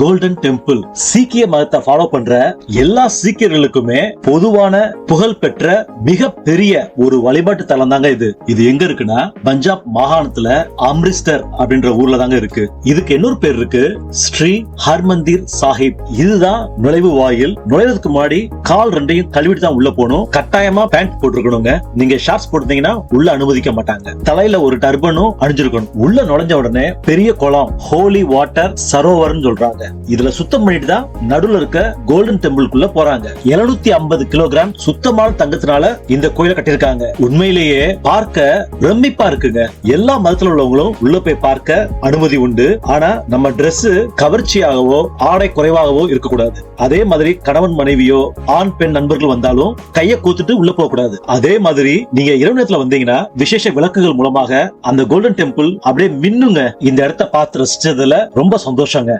Golden temple சீக்கிய மதத்தை follow பண்ற எல்லா சீக்கியர்களுக்குமே பொதுவான புகழ் பெற்ற மிக பெரிய ஒரு வழிபாட்டு தலம் தாங்க இது. இது எங்க இருக்குன்னா பஞ்சாப் மாகாணத்துல அம்ரிஸ்டர் அப்படின்ற ஊர்ல தாங்க இருக்கு. இதுக்கு இன்னொரு பேர் இருக்கு ஸ்ரீ ஹர்மந்திர் சாஹிப். இதுதான் நுழைவு வாயில். நுழைவதற்கு முன்னாடி கால் ரெண்டையும் கழுவிட்டு தான் உள்ள போகணும். கட்டாயமா பேண்ட் போட்டிருக்கணுங்க. நீங்க ஷார்ட்ஸ் போட்டீங்கன்னா உள்ள அனுமதிக்க மாட்டாங்க. தலையில ஒரு டர்பனும் அணிஞ்சிருக்கணும். உள்ள நுழைஞ்ச உடனே பெரிய குளம் ஹோலி வாட்டர் சரோவர்னு சொல்றாங்க. இதுல சுத்தம் பண்ணிட்டு தான் நடுவுல இருக்க கோல்டன் டெம்பிள்குள்ள போறாங்க. 750 ஐம்பது கிலோகிராம் சுத்தமான தங்கத்தினால இந்த கோயிலை கட்டியிருக்காங்க. உண்மையிலேயே பார்க்க பிரமிப்பா இருக்குங்க. எல்லா மதத்துல உள்ளவங்களும் உள்ள போய் பார்க்க அனுமதி உண்டு. ஆனா நம்ம Dress கவர்ச்சியாகவோ ஆடை குறைவாகவோ இருக்கக்கூடாது. அதே மாதிரி கணவன் மனைவியோ ஆண் பெண் நண்பர்கள் வந்தாலும் கையை கூத்துட்டு உள்ள போக கூடாது அதே மாதிரி நீங்க இரவு நேரத்துல வந்தீங்கன்னா விசேஷ விளக்குகள் மூலமாக அந்த கோல்டன் டெம்பிள் அப்படியே மின்னுங்க. இந்த இடத்த பார்த்து ரசிச்சதுல ரொம்ப சந்தோஷங்க.